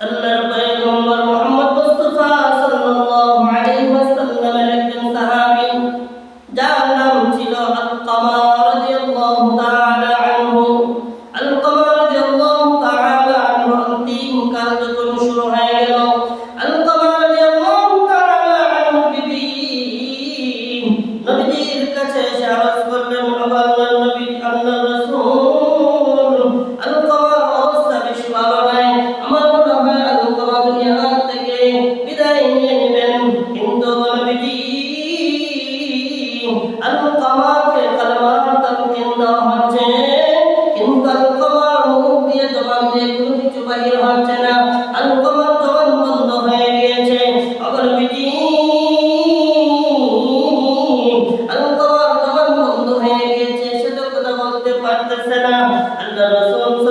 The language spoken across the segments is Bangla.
আল্লাহ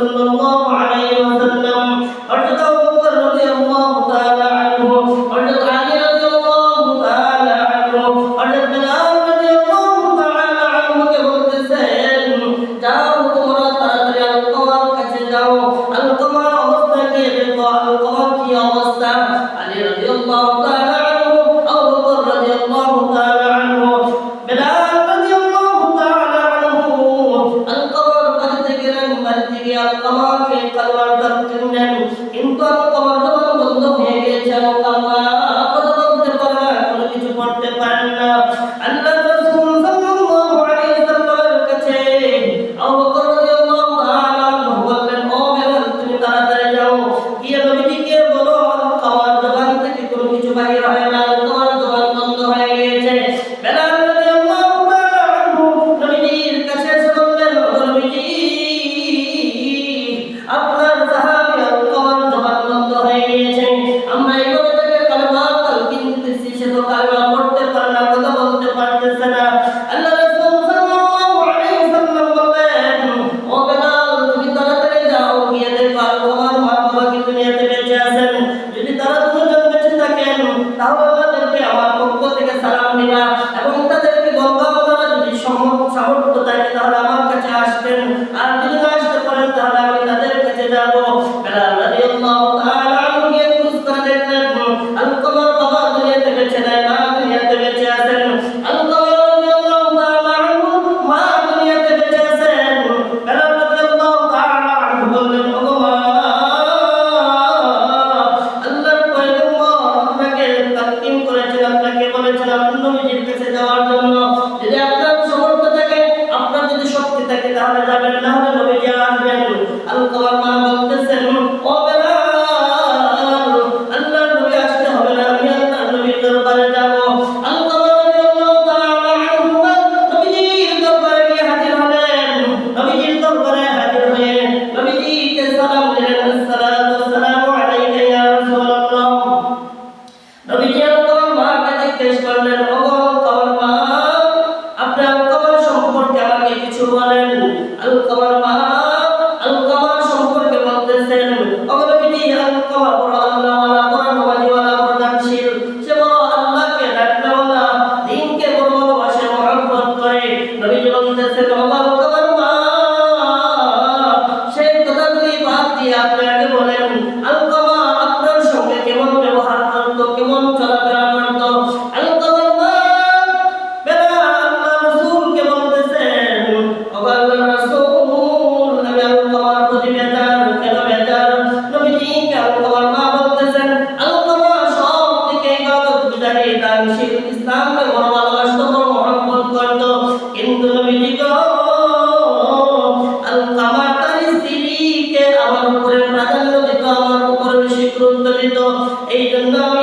সাল্লাল্লাহু আলাইহি ওয়াসাল্লাম, হযরত আবু বকর রাদিয়াল্লাহু তাআলা আনহু, হযরত আলী রাদিয়াল্লাহু তাআলা আনহু, হযরত বেলাল রাদিয়াল্লাহু তাআলা আনহুকে যাও তোমরা তাড়াতাড়ি আল্লাহর কাছে যাও। আল্লাহ আমাকে কালমার দান দিলেন কিন্তু আল্লাহ আমার বন্ধ হয়ে গিয়েছে আল্লাহ amal kılan এই জন্য আমি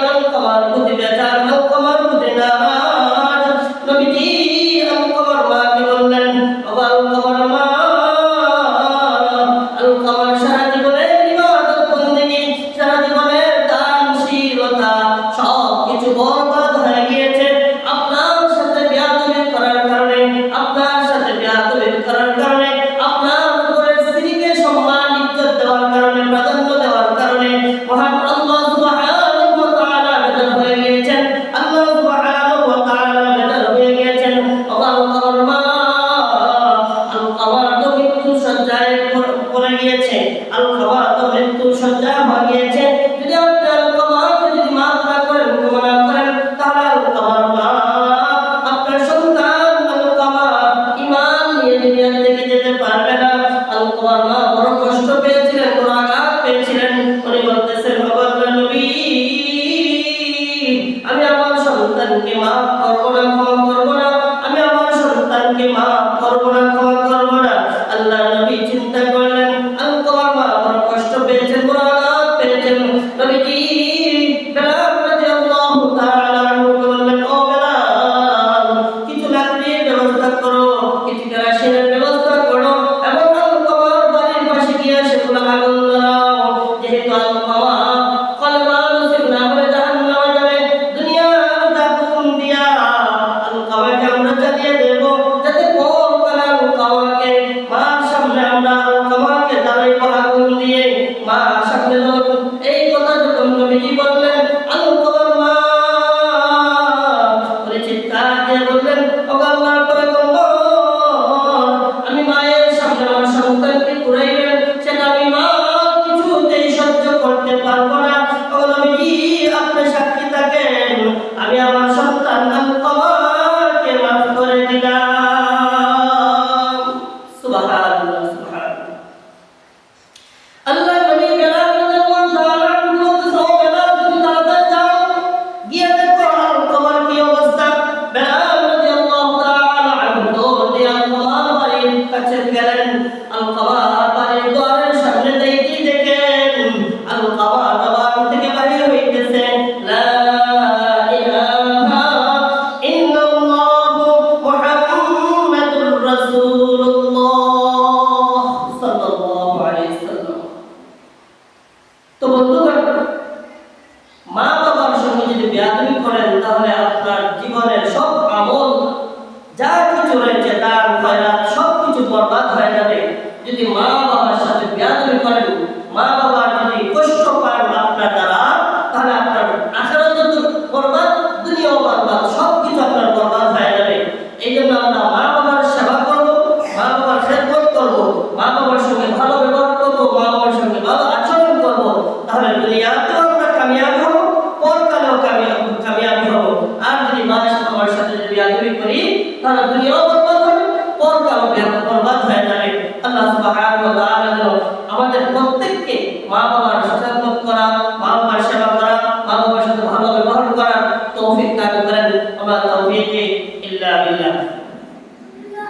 সজ্জায় পড়ে গিয়েছে আল খাওয়া তো মৃত্যু সজ্জা হয়ে গিয়েছে। যদি আপনি আল খাওয়াকে যদি মাফ না আপনার সন্তান থেকে যেতে পারবে tomava